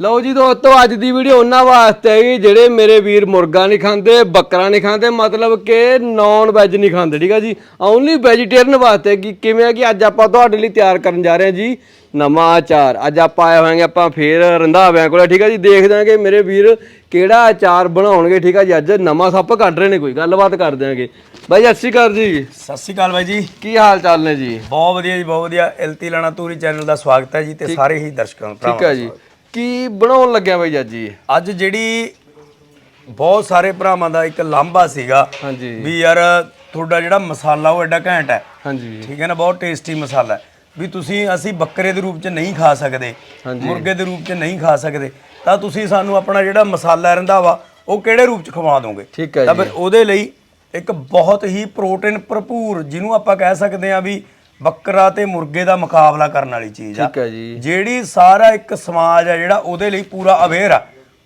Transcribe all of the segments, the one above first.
ਲਓ ਜੀ ਦੋਸਤੋ ਅੱਜ ਦੀ ਵੀਡੀਓ ਉਹਨਾਂ ਵਾਸਤੇ ਹੈ ਜਿਹੜੇ ਮੇਰੇ ਵੀਰ ਮੁਰਗਾ ਨਹੀਂ ਖਾਂਦੇ ਬੱਕਰਾ ਨਹੀਂ ਖਾਂਦੇ ਮਤਲਬ ਕਿ ਨੌਨ ਵੈਜ ਨਹੀਂ ਖਾਂਦੇ ਠੀਕ ਆ ਜੀ? ਓਨਲੀ ਵੈਜੀਟੇਰੀਅਨ ਵਾਸਤੇ ਕਿ ਕਿਵੇਂ ਹੈ ਕਿ ਅੱਜ ਆਪਾਂ ਤੁਹਾਡੇ ਲਈ ਤਿਆਰ ਕਰਨ ਜਾ ਰਹੇ ਹਾਂ ਜੀ ਨਵਾਂ ਅਚਾਰ ਅੱਜ ਆਪਾਂ ਆਏ ਹੋਵਾਂਗੇ ਆਪਾਂ ਫੇਰ ਰੰਧਾਵਿਆਂ ਕੋਲੇ ਠੀਕ ਆ ਜੀ? ਦੇਖਦੇ ਹਾਂ ਕਿ ਮੇਰੇ ਵੀਰ ਕਿਹੜਾ ਅਚਾਰ ਬਣਾਉਣਗੇ ਠੀਕ ਆ ਜੀ? ਅੱਜ ਨਵਾਂ ਸੱਪ ਕੱਢ ਰਹੇ ਨੇ ਕੋਈ ਗੱਲਬਾਤ ਕਰ ਦਿਆਂਗੇ। ਬਾਈ ਸਤਿ ਸ਼੍ਰੀ ਅਕਾਲ ਜੀ। ਸਤਿ ਸ਼੍ਰੀ ਅਕਾਲ ਬਾਈ ਜੀ। ਕੀ ਹਾਲ ਚਾਲ ਨੇ ਜੀ? ਬਹੁਤ ਵਧੀਆ ਜੀ ਬਹੁਤ ਵਧੀਆ। ਇਲਤੀ ਲਾਣਾ ਤੂਰੀ ਚੈਨਲ ਦਾ ਸਵਾਗਤ ਹੈ ਜੀ ਤੇ ਸਾਰੇ ਹੀ ਦਰਸ਼ਕਾਂ ਨੂੰ ਠੀਕ ਆ ਜੀ। ਕੀ ਬਣਾਉਣ ਲੱਗਿਆ ਬਾਈ ਅੱਜ ਜੀ ਅੱਜ ਜਿਹੜੀ ਬਹੁਤ ਸਾਰੇ ਭਰਾਵਾਂ ਦਾ ਇੱਕ ਲਾਂਭਾ ਸੀਗਾ ਹਾਂਜੀ। ਵੀ ਯਾਰ ਤੁਹਾਡਾ ਜਿਹੜਾ ਮਸਾਲਾ ਉਹ ਐਡਾ ਘੈਂਟ ਹੈ। ਹਾਂਜੀ। ਠੀਕ ਹੈ ਨਾ ਬਹੁਤ ਟੇਸਟੀ ਮਸਾਲਾ ਹੈ। ਵੀ ਤੁਸੀਂ ਅਸੀਂ ਬੱਕਰੇ ਦੇ ਰੂਪ 'ਚ ਨਹੀਂ ਖਾ ਸਕਦੇ ਮੁਰਗੇ ਦੇ ਰੂਪ 'ਚ ਨਹੀਂ ਖਾ ਸਕਦੇ ਤਾਂ ਤੁਸੀਂ ਸਾਨੂੰ ਆਪਣਾ ਜਿਹੜਾ ਮਸਾਲਾ ਰਹਿੰਦਾ ਵਾ ਉਹ ਕਿਹੜੇ ਰੂਪ 'ਚ ਖਵਾ ਦੋਗੇ? ਠੀਕ ਹੈ ਤਾਂ ਫਿਰ ਉਹਦੇ ਲਈ ਇੱਕ ਬਹੁਤ ਹੀ ਪ੍ਰੋਟੀਨ ਭਰਪੂਰ ਜਿਹਨੂੰ ਆਪਾਂ ਕਹਿ ਸਕਦੇ ਆ ਵੀ ਬੱਕਰਾ ਤੇ ਮੁਰਗੇ ਦਾ ਮੁਕਾਬਲਾ ਕਰਨ ਵਾਲੀ ਚੀਜ਼ ਆ। ਠੀਕ ਹੈ ਜੀ। ਜਿਹੜੀ ਸਾਰਾ ਇੱਕ ਸਮਾਜ ਆ ਜਿਹੜਾ ਉਹਦੇ ਲਈ ਪੂਰਾ ਅਵੇਅਰ ਆ।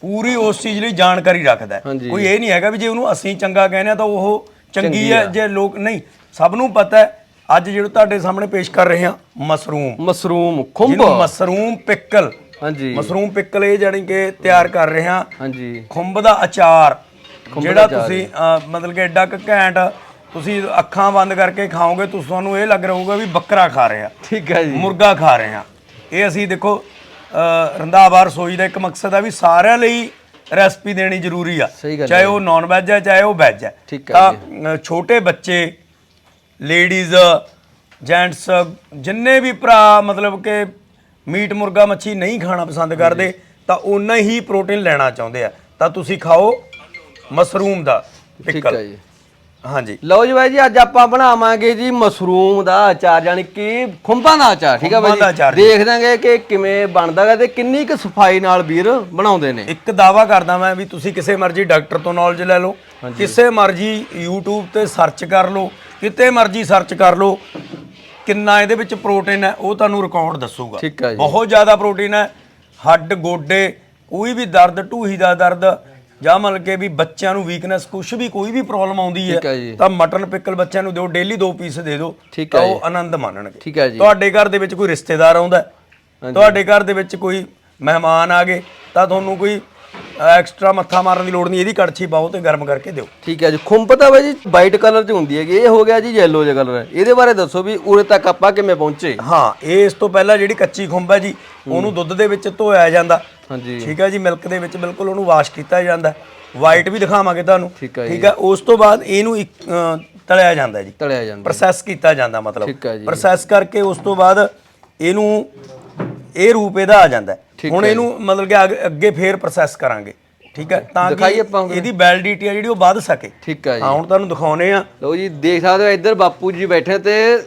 ਪੂਰੀ ਉਸ ਚੀਜ਼ ਲਈ ਜਾਣਕਾਰੀ ਰੱਖਦਾ। ਕੋਈ ਇਹ ਨਹੀਂ ਹੈਗਾ ਵੀ ਜੇ ਉਹਨੂੰ ਅਸੀਂ ਚੰਗਾ ਕਹਿੰਦੇ ਆ ਤਾਂ ਉਹ ਚੰਗੀ ਹੈ ਜੇ ਲੋਕ ਨਹੀਂ। ਸਭ ਨੂੰ ਪਤਾ ਹੈ ਅੱਜ ਜਿਹੜਾ ਤੁਹਾਡੇ ਸਾਹਮਣੇ ਪੇਸ਼ ਕਰ ਰਹੇ ਹਾਂ ਮਸਰੂਮ। ਮਸ਼ਰੂਮ ਖੁੰਬ ਮਸਰੂਮ ਪਿੱਕਲ। ਹਾਂਜੀ। ਮਸਰੂਮ ਪਿੱਕਲ ਇਹ ਜਾਣੀ ਕਿ ਤਿਆਰ ਕਰ ਰਹੇ ਹਾਂ। ਹਾਂਜੀ। ਖੁੰਬ ਦਾ ਅਚਾਰ। ਜਿਹੜਾ ਤੁਸੀਂ ਮਤਲਬ ਕਿ ਐਡਾ ਕੁ ਘੈਂਟ ਤੁਸੀਂ ਅੱਖਾਂ ਬੰਦ ਕਰਕੇ ਖਾਓਗੇ ਤੁਸੀਂ ਤੁਹਾਨੂੰ ਇਹ ਲੱਗ ਰਿਹਾ ਹੋਊਗਾ ਵੀ ਬੱਕਰਾ ਖਾ ਰਹੇ। ਆ ਠੀਕ ਹੈ ਜੀ। ਮੁਰਗਾ ਖਾ ਰਹੇ ਆ ਇਹ ਅਸੀਂ ਦੇਖੋ ਰੰਧਾਵਾ ਰਸੋਈ ਦਾ ਇੱਕ ਮਕਸਦ ਆ ਵੀ ਸਾਰਿਆਂ ਲਈ ਰੈਸਪੀ ਦੇਣੀ ਜ਼ਰੂਰੀ ਆ। ਸਹੀ ਗੱਲ ਚਾਹੇ ਉਹ ਨਾਨ ਵੈਜ ਹੈ ਚਾਹੇ ਉਹ ਵੈਜ ਹੈ ਠੀਕ ਹੈ ਤਾਂ ਛੋਟੇ ਬੱਚੇ ਲੇਡੀਜ਼ ਜੈਂਟਸ ਜਿੰਨੇ ਵੀ ਭਰਾ ਮਤਲਬ ਕਿ ਮੀਟ ਮੁਰਗਾ ਮੱਛੀ ਨਹੀਂ ਖਾਣਾ ਪਸੰਦ ਕਰਦੇ ਤਾਂ ਉਨਾ ਹੀ ਪ੍ਰੋਟੀਨ ਲੈਣਾ ਚਾਹੁੰਦੇ ਆ। ਤਾਂ ਤੁਸੀਂ ਖਾਓ ਮਸ਼ਰੂਮ ਦਾ ਠੀਕ ਪਿੱਕਲ ਹੈ ਜੀ। ਹਾਂਜੀ। ਲਓ ਜੀ ਬਾਈ ਜੀ ਅੱਜ ਆਪਾਂ ਬਣਾਵਾਂਗੇ ਜੀ ਮਸ਼ਰੂਮ ਦਾ ਅਚਾਰ ਯਾਨੀ ਕਿ ਖੁੰਬਾਂ ਦਾ ਅਚਾਰ ਠੀਕ ਖੁੰਬਾਂ ਦਾ ਬਾਈ ਅਚਾਰ ਜੀ। ਦੇਖ ਦਾਂਗੇ ਕਿ ਕਿਵੇਂ ਬਣਦਾ ਹੈ ਤੇ ਕਿੰਨੀ ਕੁ ਸਫ਼ਾਈ ਨਾਲ ਵੀਰ ਬਣਾਉਂਦੇ ਨੇ। ਇੱਕ ਦਾਵਾ ਕਰਦਾ ਮੈਂ ਵੀ ਤੁਸੀਂ ਕਿਸੇ ਮਰਜ਼ੀ ਡਾਕਟਰ ਤੋਂ ਨੌਲੇਜ ਲੈ ਲਓ ਕਿਸੇ ਮਰਜ਼ੀ YouTube ਤੇ ਸਰਚ ਕਰ ਲਓ ਕਿਤੇ ਮਰਜ਼ੀ ਸਰਚ ਕਰ ਲਓ ਕਿੰਨਾ ਇਹਦੇ ਵਿੱਚ ਪ੍ਰੋਟੀਨ ਹੈ ਉਹ ਤੁਹਾਨੂੰ ਰਿਕਾਰਡ ਦੱਸੂਗਾ। ਠੀਕ ਹੈ ਜੀ। ਬਹੁਤ ਜ਼ਿਆਦਾ ਪ੍ਰੋਟੀਨ ਹੈ ਹੱਡ ਗੋਡੇ ਕੋਈ ਵੀ ਦਰਦ ਢੂਹੀ ਦਾ ਦਰਦ ਜਾਂ ਮਤਲਬ ਕਿ ਵੀ ਬੱਚਿਆਂ ਨੂੰ ਵੀਕਨੈਸ ਕੁਝ ਵੀ ਕੋਈ ਵੀ ਪ੍ਰੋਬਲਮ ਆਉਂਦੀ ਠੀਕ ਹੈ ਜੀ। ਹੈ ਤਾਂ ਮਟਨ ਪਿਕਲ ਬੱਚਿਆਂ ਨੂੰ ਦਿਓ ਡੇਲੀ ਦੋ ਪੀਸ ਦੇ ਦਿਓ ਠੀਕ ਤਾਂ ਹੈ ਉਹ ਆਨੰਦ ਮਾਣਨਗੇ। ਠੀਕ ਹੈ ਜੀ। ਤੁਹਾਡੇ ਘਰ ਦੇ ਵਿੱਚ ਕੋਈ ਰਿਸ਼ਤੇਦਾਰ ਆਉਂਦਾ ਹੈ, ਤੁਹਾਡੇ ਘਰ ਦੇ ਵਿੱਚ ਕੋਈ ਮਹਿਮਾਨ ਆ ਗਏ ਤਾਂ ਤੁਹਾਨੂੰ ਕੋਈ ਐਕਸਟਰਾ ਮੱਥਾ ਮਾਰਨ ਦੀ ਲੋੜ ਨਹੀਂ ਇਹਦੀ ਕੜਛੀ ਪਾਓ ਤੇ ਗਰਮ ਕਰਕੇ ਦਿਓ। ਠੀਕ ਹੈ ਜੀ। ਖੁੰਬ ਤਾਂ ਬਾਈ ਜੀ ਵਾਈਟ ਕਲਰ 'ਚ ਹੁੰਦੀ ਹੈਗੀ ਇਹ ਹੋ ਗਿਆ ਜੀ ਯੈਲੋ ਜਿਹਾ ਕਲਰ ਇਹਦੇ ਬਾਰੇ ਦੱਸੋ ਵੀ ਉਰੇ ਤੱਕ ਆਪਾਂ ਕਿਵੇਂ ਪਹੁੰਚੇ? ਹਾਂ ਇਹ ਇਸ ਤੋਂ ਪਹਿਲਾਂ ਜਿਹੜੀ ਕੱਚੀ ਖੁੰਬ ਹੈ ਜੀ ਉਹਨੂੰ ਦੁੱਧ ਦੇ ਵਿੱਚ ਧੋਇਆ ਜਾਂਦਾ। ਹਾਂਜੀ। ਠੀਕ ਹੈ ਜੀ ਮਿਲਕ ਦੇ ਵਿੱਚ ਬਿਲਕੁਲ ਉਹਨੂੰ ਵਾਸ਼ ਕੀਤਾ ਜਾਂਦਾ। ਵਾਈਟ ਵੀ ਦਿਖਾਵਾਂਗੇ ਤੁਹਾਨੂੰ। ਠੀਕ ਹੈ ਉਸ ਤੋਂ ਬਾਅਦ ਇਹਨੂੰ ਇੱਕ, ਤਲਿਆ ਜਾਂਦਾ ਜੀ। ਤਲਿਆ ਜਾਂਦਾ ਪ੍ਰੋਸੈਸ ਕੀਤਾ ਜਾਂਦਾ ਮਤਲਬ। ਠੀਕ ਹੈ ਜੀ। ਪ੍ਰੋਸੈਸ ਕਰਕੇ ਉਸ ਤੋਂ ਬਾਅਦ ਇਹਨੂੰ ਇਹ ਰੂਪ ਇਹਦਾ ਆ ਜਾਂਦਾ। ਹੈ। ਠੀਕ ਹੁਣ ਇਹਨੂੰ ਮਤਲਬ ਕਿ ਅੱਗੇ- ਅੱਗੇ ਫੇਰ ਪ੍ਰੋਸੈਸ ਕਰਾਂਗੇ। ਠੀਕ ਹੈ ਤਾਂ ਦਿਖਾਈਏ ਕਿ ਆਪਾਂ ਹੁਣ। ਇਹਦੀ ਵੈਲਿਡਿਟੀ ਆ ਜਿਹੜੀ ਉਹ ਵੱਧ ਸਕੇ। ਠੀਕ ਹੈ ਜੀ। ਹਾਂ ਹੁਣ ਤੁਹਾਨੂੰ ਦਿਖਾਉਨੇ ਆ। ਲਓ ਜੀ ਦੇਖ ਸਕਦੇ ਹੋ ਇੱਧਰ ਬਾਪੂ ਜੀ ਬੈਠੇ ਤੇ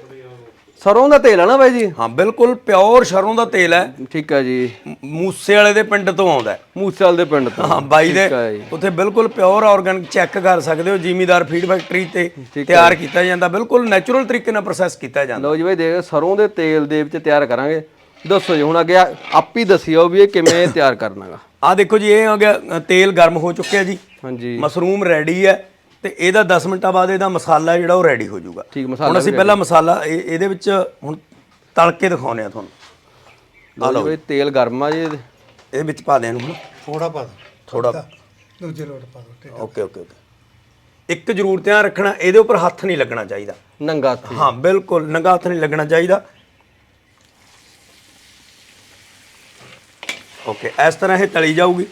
ਸਰੋਂ ਦਾ ਤੇਲ ਹੈ ਨਾ ਬਾਈ ਜੀ? ਹਾਂ ਬਿਲਕੁਲ ਪਿਓਰ ਸਰੋਂ ਦਾ ਤੇਲ ਹੈ। ਠੀਕ ਹੈ ਜੀ। ਮੂਸੇ ਵਾਲੇ ਦੇ ਪਿੰਡ ਤੋਂ ਆਉਂਦਾ ਹੈ। ਮੂਸੇਵਾਲ ਦੇ ਪਿੰਡ ਤੋਂ। ਹਾਂ ਬਾਈ ਦੇ। ਉੱਥੇ ਬਿਲਕੁਲ ਪਿਓਰ ਆਰਗੈਨਿਕ ਚੈੱਕ ਕਰ ਸਕਦੇ ਹੋ ਜ਼ਿਮੀਦਾਰ ਫੀਡ ਫੈਕਟਰੀ ਤੇ ਤਿਆਰ ਕੀਤਾ ਜਾਂਦਾ। ਬਿਲਕੁਲ ਨੈਚੁਰਲ ਤਰੀਕੇ ਨਾਲ ਪ੍ਰੋਸੈਸ ਕੀਤਾ ਜਾਂਦਾ। ਲਓ ਜੀ ਬਾਈ ਦੇਖ ਸਰੋਂ ਦੇ ਤੇਲ ਦੇ ਵਿੱਚ ਤਿਆਰ ਕਰਾਂਗੇ। ਦੱਸੋ ਜੀ ਹੁਣ ਅੱਗੇ ਆਪ ਹੀ ਦੱਸਿਓ ਵੀ ਇਹ ਕਿਵੇਂ ਤਿਆਰ ਕਰਨਾਗਾ ਆ ਦੇਖੋ ਜੀ ਇਹ ਹੋ ਗਿਆ ਤੇਲ ਗਰਮ ਹੋ ਚੁੱਕਿਆ ਜੀ। ਹਾਂਜੀ। ਮਸ਼ਰੂਮ ਰੈਡੀ ਹੈ। ਤੇ ਇਹਦਾ 10 ਮਿੰਟਾਂ ਬਾਅਦ ਇਹਦਾ ਮਸਾਲਾ ਜਿਹੜਾ ਉਹ ਰੈਡੀ ਹੋ ਜਾਊਗਾ ਠੀਕ ਹੁਣ ਮਸਾਲਾ ਅਸੀਂ ਪਹਿਲਾਂ ਮਸਾਲਾ ਇਹ- ਇਹਦੇ ਵਿੱਚ ਹੁਣ ਤਲ ਕੇ ਦਿਖਾਉਨੇ ਆ ਤੁਹਾਨੂੰ। ਲਓ ਜੀ ਬਾਈ ਤੇਲ ਗਰਮ ਆ ਜੀ ਇਹਦੇ। ਇਹਦੇ ਵਿੱਚ ਪਾ ਦੇ ਇਹਨੂੰ ਹੁਣ। ਥੋੜਾ ਪਾ ਦੋ ਥੋੜਾ ਦੂਜੇ ਲੋਟ ਪਾ ਦੋ ਓਕੇ ਓਕੇ ਓਕੇ। ਇੱਕ ਜ਼ਰੂਰ ਧਿਆਨ ਰੱਖਣਾ ਇਹਦੇ ਉੱਪਰ ਹੱਥ ਨਹੀਂ ਲੱਗਣਾ ਚਾਹੀਦਾ। ਨੰਗਾ ਹੱਥੀ ਹਾਂ ਬਿਲਕੁਲ ਨੰਗਾ ਹੱਥ ਨਹੀਂ ਲੱਗਣਾ ਚਾਹੀਦਾ। ਓਕੇ ਇਸ ਤਰ੍ਹਾਂ ਇਹ ਤਲੀ ਜਾਊਗੀ।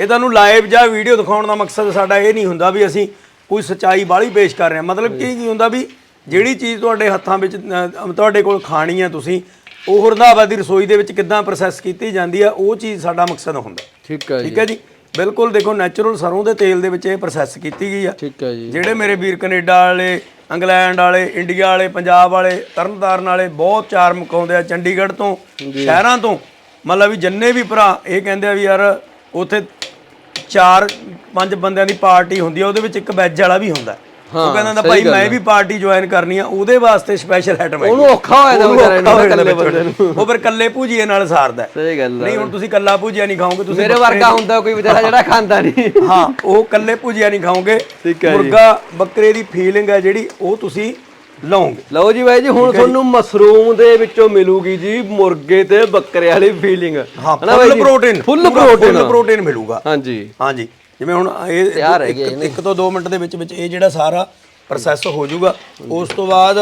ਇਹ ਤੁਹਾਨੂੰ ਲਾਈਵ ਜਾਂ ਵੀਡੀਓ ਦਿਖਾਉਣ ਦਾ ਮਕਸਦ ਸਾਡਾ ਇਹ ਨਹੀਂ ਹੁੰਦਾ ਵੀ ਅਸੀਂ ਕੋਈ ਸਚਾਈ ਬਾਹਲੀ ਪੇਸ਼ ਕਰ ਰਹੇ ਹਾਂ। ਮਤਲਬ ਕੀ ਕੀ ਹੁੰਦਾ ਵੀ ਜਿਹੜੀ ਚੀਜ਼ ਤੁਹਾਡੇ ਹੱਥਾਂ ਵਿੱਚ ਅ, ਤੁਹਾਡੇ ਕੋਲ ਖਾਣੀ ਹੈ ਤੁਸੀਂ ਉਹ ਰੰਧਾਵਾ ਦੀ ਰਸੋਈ ਦੇ ਵਿੱਚ ਕਿੱਦਾਂ ਪ੍ਰੋਸੈਸ ਕੀਤੀ ਜਾਂਦੀ ਆ ਉਹ ਚੀਜ਼ ਸਾਡਾ ਮਕਸਦ ਹੁੰਦਾ। ਠੀਕ ਹੈ ਜੀ। ਠੀਕ ਹੈ ਜੀ? ਬਿਲਕੁਲ ਦੇਖੋ ਨੈਚੁਰਲ ਸਰੋਂ ਦੇ ਤੇਲ ਦੇ ਵਿੱਚ ਇਹ ਪ੍ਰੋਸੈਸ ਕੀਤੀ ਗਈ ਆ। ਠੀਕ ਹੈ ਜੀ। ਜਿਹੜੇ ਮੇਰੇ ਵੀਰ ਕੈਨੇਡਾ ਵਾਲੇ ਇੰਗਲੈਂਡ ਵਾਲੇ ਇੰਡੀਆ ਵਾਲੇ ਪੰਜਾਬ ਵਾਲੇ ਤਰਨਤਾਰਨ ਵਾਲੇ ਬਹੁਤ ਚਾਰ ਮੁਕਾਉਂਦੇ ਆ ਚੰਡੀਗੜ੍ਹ ਤੋਂ ਸ਼ਹਿਰਾਂ ਤੋਂ। ਮਤਲਬ ਵੀ ਜਿੰਨੇ ਵੀ ਭਰਾ ਇਹ ਕਹਿੰਦੇ ਆ ਵੀ ਯਾਰ ਉੱਥੇ ਚਾਰ ਪੰਜ ਬੰਦਿਆਂ ਦੀ ਪਾਰਟੀ ਹੁੰਦੀ ਆ ਉਹਦੇ ਵਿੱਚ ਇੱਕ ਵੈਜ ਵਾਲਾ ਵੀ ਹੁੰਦਾ। ਉਹ ਕਹਿੰਦਾ ਹੁੰਦਾ ਭਾਈ ਮੈਂ ਵੀ ਪਾਰਟੀ ਜੁਆਇਨ ਕਰਨੀ ਆ ਉਹਦੇ ਵਾਸਤੇ ਸਪੈਸ਼ਲ ਆਈਟਮ ਹੈ ਉਹਨੂੰ ਔਖਾ ਵਿਚਾਰੇ ਹੋ ਜਾਂਦਾ ਇਕੱਲੇ ਬੰਦੇ ਨੂੰ। ਉਹ ਫਿਰ ਕੱਲੇ ਭੁਜੀਏ ਨਾਲ ਸਾਰਦਾ ਹੈ। ਸਹੀ ਗੱਲ ਆ। ਨਹੀਂ ਹੁਣ ਤੁਸੀਂ ਕੱਲਾ ਭੁਜੀਆ ਨਹੀਂ ਖਾਓਗੇ ਤੁਸੀਂ ਮੇਰੇ ਵਰਗਾ ਹੁੰਦਾ ਕੋਈ ਵਿਚਾਰਾ ਜਿਹੜਾ ਖਾਂਦਾ ਨਹੀਂ। ਹਾਂ ਉਹ ਕੱਲੇ ਭੁਜੀਆ ਨਹੀਂ ਖਾਓਗੇ। ਹੈ। ਮੁਰਗਾ ਬੱਕਰੇ ਦੀ ਫੀਲਿੰਗ ਹੈ ਜਿਹੜੀ ਉਹ ਤੁਸੀਂ ਲਓਗੇ। ਲਓ ਜੀ ਬਾਈ ਜੀ ਹੁਣ ਤੁਹਾਨੂੰ ਮਸ਼ਰੂਮ ਦੇ ਵਿੱਚੋਂ ਮਿਲੂਗੀ ਜੀ ਮੁਰਗੇ ਤੇ ਬੱਕਰੇ ਵਾਲੀ ਫੀਲਿੰਗ ਹਾਂ full protein full protein full protein ਮਿਲੂਗਾ। ਹਾਂਜੀ। ਹਾਂਜੀ। ਜਿਵੇਂ ਹੁਣ ਇਹ ਇੱਕ ਤੋਂ 2 ਮਿੰਟ ਦੇ ਵਿੱਚ ਵਿੱਚ ਇਹ ਜਿਹੜਾ ਸਾਰਾ ਪ੍ਰੋਸੈਸ ਹੋ ਜਾਊਗਾ ਉਸ ਤੋਂ ਬਾਅਦ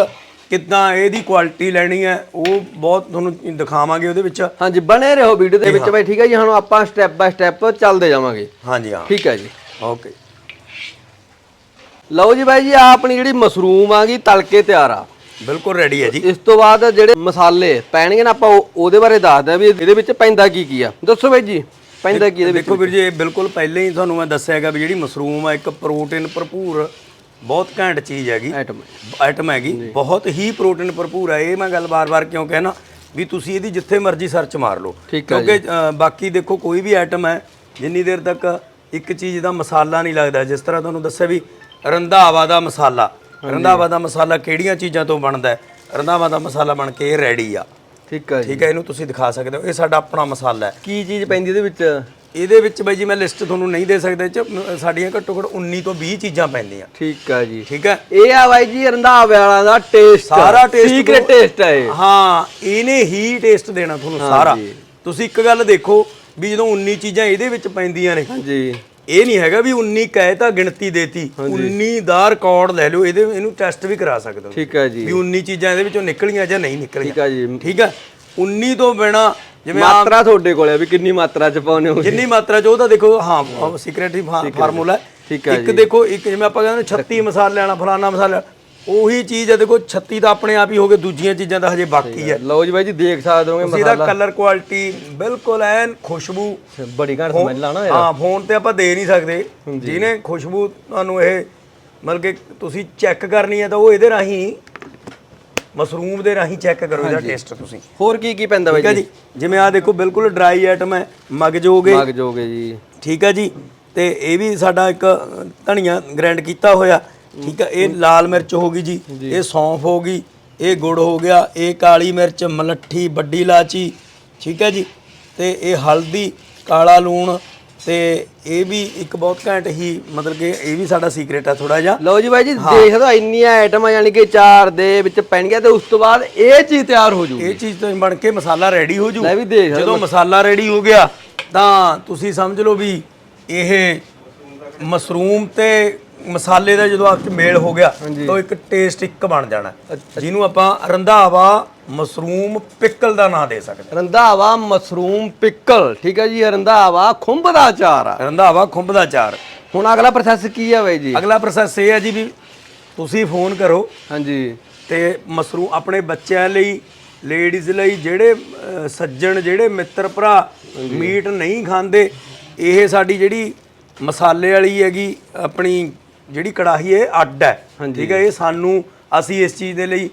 ਕਿੱਦਾਂ ਇਹਦੀ ਕੁਆਲਿਟੀ ਲੈਣੀ ਹੈ ਉਹ ਬਹੁਤ ਤੁਹਾਨੂੰ ਦਿਖਾਵਾਂਗੇ ਉਹਦੇ ਵਿੱਚ। ਹਾਂਜੀ ਬਣੇ ਰਹੋ ਵੀਡੀਓ ਦੇ ਵਿੱਚ ਬਾਈ ਠੀਕ ਹੈ ਜੀ? ਹੁਣ ਆਪਾਂ ਸਟੈਪ ਬਾਈ ਸਟੈਪ ਚੱਲਦੇ ਜਾਵਾਂਗੇ। ਹਾਂਜੀ ਹਾਂ। ਠੀਕ ਹੈ ਜੀ। ਓਕੇ। ਲਓ ਜੀ ਬਾਈ ਜੀ ਆਹ ਆਪਣੀ ਜਿਹੜੀ ਮਸ਼ਰੂਮ ਆ ਗਈ ਤਲਕੇ ਤਿਆਰ ਆ। ਬਿਲਕੁਲ ਰੈਡੀ ਹੈ ਜੀ। ਇਸ ਤੋਂ ਬਾਅਦ ਜਿਹੜੇ ਮਸਾਲੇ ਪੈਣਗੇ ਨਾ ਆਪਾਂ ਉਹ- ਉਹਦੇ ਬਾਰੇ ਦੱਸਦੇ ਆ ਵੀ ਇਹਦੇ ਵਿੱਚ ਪੈਂਦਾ ਕੀ ਕੀ ਆ। ਦੱਸੋ ਬਾਈ ਜੀ ਪੈਂਦਾ ਕੀ ਇਹਦੇ ਵਿੱਚ? ਦੇਖੋ ਵੀਰ ਜੀ ਇਹ ਬਿਲਕੁਲ ਪਹਿਲਾਂ ਹੀ ਤੁਹਾਨੂੰ ਮੈਂ ਦੱਸਿਆ ਹੈਗਾ ਵੀ ਜਿਹੜੀ ਮਸ਼ਰੂਮ ਆ ਇੱਕ ਪ੍ਰੋਟੀਨ ਭਰਪੂਰ ਬਹੁਤ ਘੈਂਟ ਚੀਜ਼ ਹੈਗੀ। ਆਈਟਮ ਆਈਟਮ ਹੈਗੀ। ਬਹੁਤ ਹੀ ਪ੍ਰੋਟੀਨ ਭਰਪੂਰ ਹੈ ਇਹ ਮੈਂ ਗੱਲ ਬਾਰ-ਬਾਰ ਕਿਉਂ ਕਹਿਣਾ ਵੀ ਤੁਸੀਂ ਇਹਦੀ ਜਿੱਥੇ ਮਰਜ਼ੀ ਸਰਚ ਮਾਰ ਲਓ। ਕਿਉਂਕਿ ਬਾਕੀ ਦੇਖੋ ਕੋਈ ਵੀ ਆਈਟਮ ਹੈ ਜਿੰਨੀ ਦੇਰ ਤੱਕ ਇੱਕ ਚੀਜ਼ ਦਾ ਮਸਾਲਾ ਨਹੀਂ ਲੱਗਦਾ ਜਿਸ ਤਰ੍ਹਾਂ ਤੁਹਾਨੂੰ ਦੱਸਿਆ ਵੀ ਰੰਧਾਵਾ ਦਾ ਮਸਾਲਾ। ਰੰਧਾਵਾ ਦਾ ਮਸਾਲਾ ਕਿਹੜੀਆਂ ਚੀਜ਼ਾਂ ਤੋਂ ਬਣਦਾ ਹੈ? ਰੰਧਾਵਾ ਦਾ ਮਸਾਲਾ ਬਣ ਕੇ ਇਹ ਰੈਡੀ ਆ। ਠੀਕ ਹੈ ਜੀ। ਠੀਕ ਹੈ ਇਹਨੂੰ ਤੁਸੀਂ ਦਿਖਾ ਸਕਦੇ ਹੋ। ਇਹ ਸਾਡਾ ਆਪਣਾ ਮਸਾਲਾ ਹੈ। ਕੀ ਚੀਜ਼ ਪੈਂਦੀ ਇਹਦੇ ਵਿੱਚ? ਇਹਦੇ ਵਿੱਚ ਬਾਈ ਜੀ ਮੈਂ ਲਿਸਟ ਤੁਹਾਨੂੰ ਨਹੀਂ ਦੇ ਸਕਦਾ ਚ ਸਾਡੀਆਂ ਘੱਟੋ ਘੱਟ 19 ਤੋਂ 20 ਚੀਜ਼ਾਂ ਪੈਂਦੀਆਂ। ਠੀਕ ਹੈ ਜੀ। ਠੀਕ ਹੈ? ਇਹ ਆ ਬਾਈ ਜੀ ਰੰਧਾਵੇ ਵਾਲਾ ਦਾ ਟੇਸਟ ਸਾਰਾ taste ਸੀਕ੍ਰੇਟ ਟੇਸਟ ਹੈ ਇਹ। ਹਾਂ ਇਹਨੇ ਹੀ ਟੇਸਟ ਦੇਣਾ ਤੁਹਾਨੂੰ ਸਾਰਾ। ਤੁਸੀਂ ਇੱਕ ਗੱਲ ਦੇਖੋ ਵੀ ਜਦੋਂ 19 ਚੀਜ਼ਾਂ ਇਹਦੇ ਵਿੱਚ ਪੈਂਦੀਆਂ ਨੇ ਹਾਂਜੀ। ਇਹ ਨਹੀਂ ਹੈਗਾ ਵੀ 19 ਕਹੇ ਤਾਂ ਗਿਣਤੀ ਦੇਤੀ। 19 ਦਾ ਰਿਕਾਰਡ ਲੈ ਲਓ ਇਹਦੇ ਇਹਨੂੰ ਟੈਸਟ ਵੀ ਕਰਾ ਸਕਦੇ ਹੋ ਠੀਕ ਹੈ ਜੀ। ਵੀ 19 ਚੀਜ਼ਾਂ ਇਹਦੇ ਵਿੱਚੋਂ ਨਿਕਲੀਆਂ ਜਾਂ ਨਹੀਂ ਨਿਕਲੀਆਂ। ਠੀਕ ਹੈ ਜੀ। ਠੀਕ ਹੈ? 19 ਤੋਂ ਬਿਨਾ ਜਿਵੇਂ ਮਾਤਰਾ ਤੁਹਾਡੇ ਕੋਲ ਹੈ ਵੀ ਕਿੰਨੀ ਮਾਤਰਾ ਚ ਪਾਉਨੇ ਹੋ ਜਿੰਨੀ ਮਾਤਰਾ ਚ ਉਹ ਤਾਂ ਦੇਖੋ ਹਾਂ ਸੀਕ੍ਰੇਟਰੀ ਫਾਰਮੂਲਾ ਠੀਕ ਹੈ ਇੱਕ ਦੇਖੋ ਇੱਕ ਜਿਵੇਂ ਆਪਾਂ ਕਹਿੰਦੇ 36 ਮਸਾਲੇ ਆਣਾ ਫਲਾਨਾ ਮਸਾਲਾ। ਉਹੀ ਚੀਜ਼ ਹੈ ਦੇਖੋ 36 ਤਾਂ ਆਪਣੇ ਆਪ ਹੀ ਹੋ ਗਏ ਦੂਜੀਆਂ ਚੀਜ਼ਾਂ ਤਾਂ ਹਜੇ ਬਾਕੀ ਹੈ। ਲਓ ਜੀ ਬਾਈ ਜੀ ਦੇਖ ਸਕਦੇ ਹੋਗੇ ਤੁਸੀਂ ਇਹਦਾ ਕਲਰ ਕੁਆਲਿਟੀ ਬਿਲਕੁਲ ਐਨ ਖੁਸ਼ਬੂ। ਬੜੀ ਘੈਂਟ ਸਮੈਲ ਆ ਨਾ ਯਾਰ ਹਾਂ ਫੋਨ ਤੇ ਆਪਾਂ ਦੇ ਨਹੀਂ ਸਕਦੇ। ਜਿਹਨੇ ਖੁਸ਼ਬੂ ਤੁਹਾਨੂੰ ਇਹ ਮਤਲਬ ਕਿ ਤੁਸੀਂ ਚੈੱਕ ਕਰਨੀ ਹੈ ਤਾਂ ਉਹ ਇਹਦੇ ਰਾਹੀਂ ਮਸ਼ਰੂਮ ਦੇ ਰਾਹੀਂ ਚੈੱਕ ਕਰੋ ਇਹਦਾ ਟੇਸਟ ਤੁਸੀਂ। ਹੋਰ ਕੀ ਕੀ ਪੈਂਦਾ ਬਾਈ ਜੀ? ਜਿਵੇਂ ਆ ਦੇਖੋ ਬਿਲਕੁਲ ਡਰਾਈ ਆਈਟਮ ਹੈ ਮਗਜ ਹੋ ਗਏ ਮਗ ਜੋਗੇ ਜੀ। ਠੀਕ ਹੈ ਜੀ। ਤੇ ਇਹ ਵੀ ਸਾਡਾ ਇੱਕ ਧਨੀਆ ਗ੍ਰਾਈਂਡ ਕੀਤਾ ਹੋਇਆ। ਠੀਕ ਹੈ ਇਹ ਲਾਲ ਮਿਰਚ ਹੋ ਗਈ ਜੀ ਇਹ ਸੌਂਫ ਹੋ ਗਈ ਇਹ ਗੁੜ ਹੋ ਗਿਆ ਇਹ ਕਾਲੀ ਮਿਰਚ ਮਲੱਠੀ ਵੱਡੀ ਇਲਾਚੀ ਠੀਕ ਹੈ ਜੀ? ਤੇ ਇਹ ਹਲਦੀ ਕਾਲਾ ਲੂਣ ਤੇ ਇਹ ਵੀ ਇੱਕ ਬਹੁਤ ਘੈਂਟ ਹੀ ਮਤਲਬ ਕਿ ਇਹ ਵੀ ਸਾਡਾ ਸੀਕ੍ਰੇਟ ਆ ਥੋੜਾ ਜਿਹਾ। ਲਓ ਜੀ ਬਾਈ ਜੀ ਦੇਖ ਲਓ ਇੰਨੀਆਂ ਆਈਟਮਾਂ ਯਾਨੀ ਕਿ ਚਾਰ ਦੇ ਵਿੱਚ ਪੈਣਗੀਆਂ ਤੇ ਉਸ ਤੋਂ ਬਾਅਦ ਇਹ ਚੀਜ਼ ਤਿਆਰ ਹੋ ਜੂਗੀ। ਇਹ ਚੀਜ਼ ਤੋਂ ਬਣ ਕੇ ਮਸਾਲਾ ਰੈਡੀ ਹੋ ਜੂ। ਲੈ ਵੀ ਦੇਖ ਜਦੋਂ ਮਸਾਲਾ ਰੈਡੀ ਹੋ ਗਿਆ ਤਾਂ ਤੁਸੀਂ ਸਮਝ ਲਓ ਵੀ ਇਹ ਮਸ਼ਰੂਮ ਤੇ ਮਸਾਲੇ ਦਾ ਜਦੋਂ ਆਪਸ ਚ ਮੇਲ ਹੋ ਗਿਆ ਤਾਂ ਇੱਕ ਟੇਸਟ ਇੱਕ ਬਣ ਜਾਣਾ। ਜਿਹਨੂੰ ਆਪਾਂ ਰੰਧਾਵਾ ਮਸ਼ਰੂਮ ਪਿਕਲ ਦਾ ਨਾਂ ਦੇ ਸਕਦੇ ਰੰਧਾਵਾ ਮਸ਼ਰੂਮ ਪਿਕਲ ਠੀਕ ਹੈ ਜੀ ਰੰਧਾਵਾ ਖੁੰਭ ਦਾ ਅਚਾਰ ਆ। ਹਾਂ। ਰੰਧਾਵਾ ਖੁੰਭ ਦਾ ਚਾਰ ਹੁਣ ਅਗਲਾ ਪ੍ਰੋਸੈਸ ਕੀ ਆ ਬਾਈ ਜੀ? ਅਗਲਾ ਪ੍ਰੋਸੈਸ ਇਹ ਹੈ ਜੀ ਵੀ ਤੁਸੀਂ ਫੋਨ ਕਰੋ ਹਾਂਜੀ। ਤੇ ਮਸਰੂ ਆਪਣੇ ਬੱਚਿਆਂ ਲਈ ਲੇਡੀਜ਼ ਲਈ ਜਿਹੜੇ ਸੱਜਣ ਜਿਹੜੇ ਮਿੱਤਰ ਭਰਾ ਮੀਟ ਨਹੀਂ ਖਾਂਦੇ ਇਹ ਸਾਡੀ ਜਿਹੜੀ ਮਸਾਲੇ ਵਾਲੀ ਹੈਗੀ ਆਪਣੀ ਜਿਹੜੀ ਕੜਾਹੀ ਇਹ ਅੱਡ ਹੈ। ਠੀਕ ਹੈ ਇਹ ਸਾਨੂੰ ਅਸੀਂ ਇਸ ਚੀਜ਼ ਦੇ ਲਈ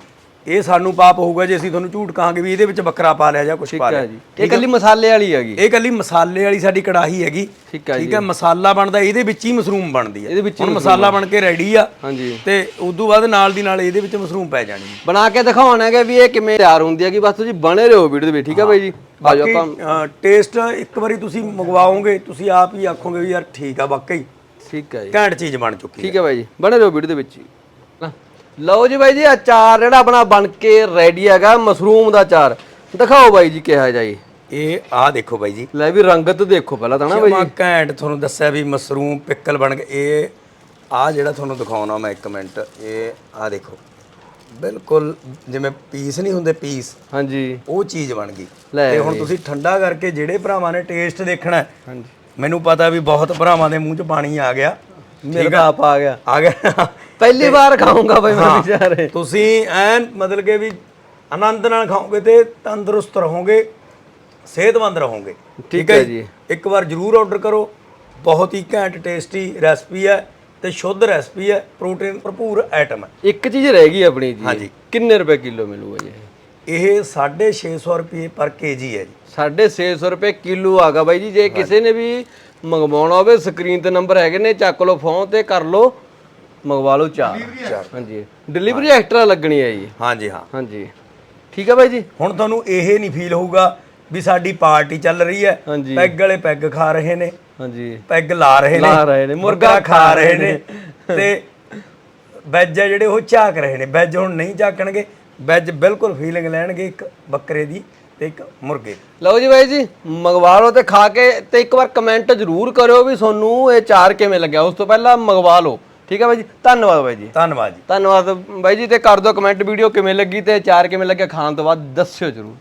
ਇਹ ਸਾਨੂੰ ਪਾਪ ਹੋਊਗਾ ਜੇ ਅਸੀਂ ਤੁਹਾਨੂੰ ਝੂਠ ਕਹਾਂਗੇ ਵੀ ਇਹਦੇ ਵਿੱਚ ਬੱਕਰਾ ਪਾ ਲਿਆ ਜਾਂ ਕੁਝ ਪਾ ਲਿਆ। ਇਹ ਕੱਲੀ ਮਸਾਲੇ ਵਾਲੀ ਹੈਗੀ। ਇਹ ਕੱਲੀ ਮਸਾਲੇ ਵਾਲੀ ਸਾਡੀ ਕੜਾਹੀ ਹੈਗੀ। ਠੀਕ ਹੈ ਠੀਕ ਹੈ ਮਸਾਲਾ ਬਣਦਾ ਇਹਦੇ ਵਿੱਚ ਹੀ ਮਸ਼ਰੂਮ ਬਣਦੀ ਹੈ। ਇਹਦੇ ਵਿੱਚ ਹੀ ਹੁਣ ਮਸਾਲਾ ਬਣ ਕੇ ਰੈਡੀ ਆ ਹਾਂਜੀ। ਤੇ ਉਦੋਂ ਬਾਅਦ ਨਾਲ ਦੀ ਨਾਲ ਇਹਦੇ ਵਿੱਚ ਮਸ਼ਰੂਮ ਪੈ ਜਾਣੀ ਬਣਾ ਕੇ ਦਿਖਾਉਣਾ ਹੈ ਵੀ ਇਹ ਕਿਵੇਂ ਤਿਆਰ ਹੁੰਦੀ ਹੈ ਕਿ ਬਸ ਤੁਸੀਂ ਬਣੇ ਰਹੋ ਵੀਡੀਓ ਦੇ ਵਿੱਚ ਠੀਕ ਹੈ ਬਾਈ ਜੀ? ਬਾਕੀ ਟੇਸਟ ਇੱਕ ਵਾਰੀ ਤੁਸੀਂ ਮੰਗਵਾਓਗੇ ਤੁਸੀਂ ਆਪ ਹੀ ਆਖੋਗੇ ਵੀ ਯਾਰ ਠੀਕ ਆ ਵਾਕਈ। ਠੀਕ ਹੈ ਜੀ। ਘੈਂਟ ਚੀਜ਼ ਬਣ ਚੁੱਕੀ ਹੈ ਠੀਕ ਹੈ। ਬਾਈ ਜੀ ਬਣੇ ਰਹੋ ਵੀਡੀਓ ਦੇ ਵਿੱਚ। ਹੀ। ਲਓ ਜੀ ਬਾਈ ਜੀ ਅਚਾਰ ਜਿਹੜਾ ਆਪਣਾ ਬਣ ਕੇ ਰੈਡੀ ਹੈਗਾ ਮਸ਼ਰੂਮ ਦਾ ਅਚਾਰ ਦਿਖਾਓ ਬਾਈ ਜੀ ਕਿਹਾ ਜਾਈ ਇਹ ਆਹ ਦੇਖੋ ਬਾਈ ਜੀ। ਲੈ ਵੀ ਰੰਗਤ ਦੇਖੋ ਪਹਿਲਾਂ ਤਾਂ ਨਾ ਬਾਈ ਜਮਾ ਘੈਂਟ ਤੁਹਾਨੂੰ ਦੱਸਿਆ ਵੀ ਮਸ਼ਰੂਮ ਪਿੱਕਲ ਬਣ ਕੇ ਇਹ ਆਹ ਜਿਹੜਾ ਤੁਹਾਨੂੰ ਦਿਖਾਉਣਾ ਮੈਂ ਇੱਕ ਮਿੰਟ ਇਹ ਆਹ ਦੇਖੋ। ਬਿਲਕੁਲ ਜਿਵੇਂ ਪੀਸ ਨਹੀਂ ਹੁੰਦੇ ਪੀਸ ਹਾਂਜੀ। ਉਹ ਚੀਜ਼ ਬਣ ਗਈ। ਲੈ ਤੇ ਹੁਣ ਤੁਸੀਂ ਠੰਡਾ ਕਰਕੇ ਜਿਹੜੇ ਭਰਾਵਾਂ ਨੇ ਟੇਸਟ ਦੇਖਣਾ ਹੈ, ਹਾਂਜੀ। ਮੈਨੂੰ ਪਤਾ ਵੀ ਬਹੁਤ ਭਰਾਵਾਂ ਦੇ ਮੂੰਹ 'ਚ ਪਾਣੀ ਆ ਗਿਆ। ਮੇਰੇ ਤਾਂ ਆਪ ਆ ਗਿਆ। ਆ ਗਿਆ। ਪਹਿਲੀ ਵਾਰ ਖਾਊਂਗਾ ਬਾਈ ਮੈਂ ਵਿਚਾਰੇ। ਤੁਸੀਂ ਐਨ ਮਤਲਬ ਕਿ ਵੀ ਆਨੰਦ ਨਾਲ ਖਾਓਗੇ ਤੇ ਤੰਦਰੁਸਤ ਰਹੋਗੇ ਸਿਹਤਮੰਦ ਰਹੋਗੇ। ਠੀਕ ਹੈ ਜੀ। ਇੱਕ ਵਾਰ ਜਰੂਰ ਆਰਡਰ ਕਰੋ। ਬਹੁਤ ਹੀ ਘੈਂਟ ਟੇਸਟੀ ਰੈਸਪੀ ਹੈ ਤੇ ਸ਼ੁੱਧ ਰੈਸਪੀ ਹੈ। ਪ੍ਰੋਟੀਨ ਭਰਪੂਰ ਆਈਟਮ ਹੈ। ਇੱਕ ਚੀਜ਼ ਰਹਿ ਗਈ ਆਪਣੀ ਜੀ। ਹਾਂਜੀ। ਕਿੰਨੇ ਰੁਪਏ ਕਿਲੋ ਮਿਲੂਗਾ ਜੀ ਇਹ ਇਹ 650 ਰੁਪਏ ਪਰ ਕੇਜੀ ਹੈ ਜੀ। 650 ਰੁਪਏ ਕਿਲੋ ਆਗਾ ਬਾਈ ਜੀ। ਜੇ ਕਿਸੇ ਨੇ ਵੀ ਮੰਗਵਾਉਣਾ ਹੋਵੇ ਸਕਰੀਨ ਤੇ ਨੰਬਰ ਹੈਗੇ ਨੇ ਚੱਕ ਲਓ ਫੋਨ ਤੇ ਕਰ ਲਓ ਮੰਗਵਾ ਲਓ ਚਾਰ। ਹਾਂਜੀ। ਡਿਲੀਵਰੀ ਐਕਸਟਰਾ ਲੱਗਣੀ ਹੈ ਜੀ। ਹਾਂਜੀ ਹਾਂ। ਹਾਂਜੀ। ਠੀਕ ਹੈ ਬਾਈ ਜੀ। ਹੁਣ ਤੁਹਾਨੂੰ ਇਹ ਨਹੀਂ ਫੀਲ ਹੋਊਗਾ ਵੀ ਸਾਡੀ ਪਾਰਟੀ ਚੱਲ ਰਹੀ ਹੈ। ਪੈਗ ਵਾਲੇ ਪੈਗ ਖਾ ਰਹੇ ਨੇ। ਹਾਂਜੀ। ਪੈਗ ਲਾ ਰਹੇ ਨੇ। ਲਾ ਰਹੇ ਨੇ, ਮੁਰਗਾ ਖਾ ਰਹੇ ਨੇ। ਤੇ ਵੈਜ ਜਿਹੜੇ ਉਹ ਝਾਕ ਰਹੇ ਨੇ। ਵੈਜ ਹੁਣ ਨਹੀਂ ਝਾਕਣਗੇ। ਵੈਜ ਬਿਲਕੁਲ ਫੀਲਿੰਗ ਲੈਣਗੇ ਇੱਕ ਬੱਕਰੇ ਦੀ ਤੇ ਇੱਕ ਮੁਰਗੇ ਲਓ ਜੀ ਬਾਈ ਜੀ ਮੰਗਵਾ ਲਓ ਤੇ ਖਾ ਕੇ ਤੇ ਇੱਕ ਵਾਰ ਕਮੈਂਟ ਜ਼ਰੂਰ ਕਰਿਓ ਵੀ ਤੁਹਾਨੂੰ ਇਹ ਚਾਰ ਕਿਵੇਂ ਲੱਗਿਆ। ਉਸ ਤੋਂ ਪਹਿਲਾਂ ਮੰਗਵਾ ਲਓ ਠੀਕ ਹੈ ਬਾਈ ਜੀ? ਧੰਨਵਾਦ ਬਾਈ ਜੀ। ਧੰਨਵਾਦ ਜੀ। ਧੰਨਵਾਦ ਬਾਈ ਜੀ ਤੇ ਕਰ ਦਿਓ ਕਮੈਂਟ ਵੀਡੀਓ ਕਿਵੇਂ ਲੱਗੀ ਤੇ ਚਾਰ ਕਿਵੇਂ ਲੱਗਿਆ ਖਾਣ ਤੋਂ ਬਾਅਦ ਦੱਸਿਓ ਜ਼ਰੂਰ।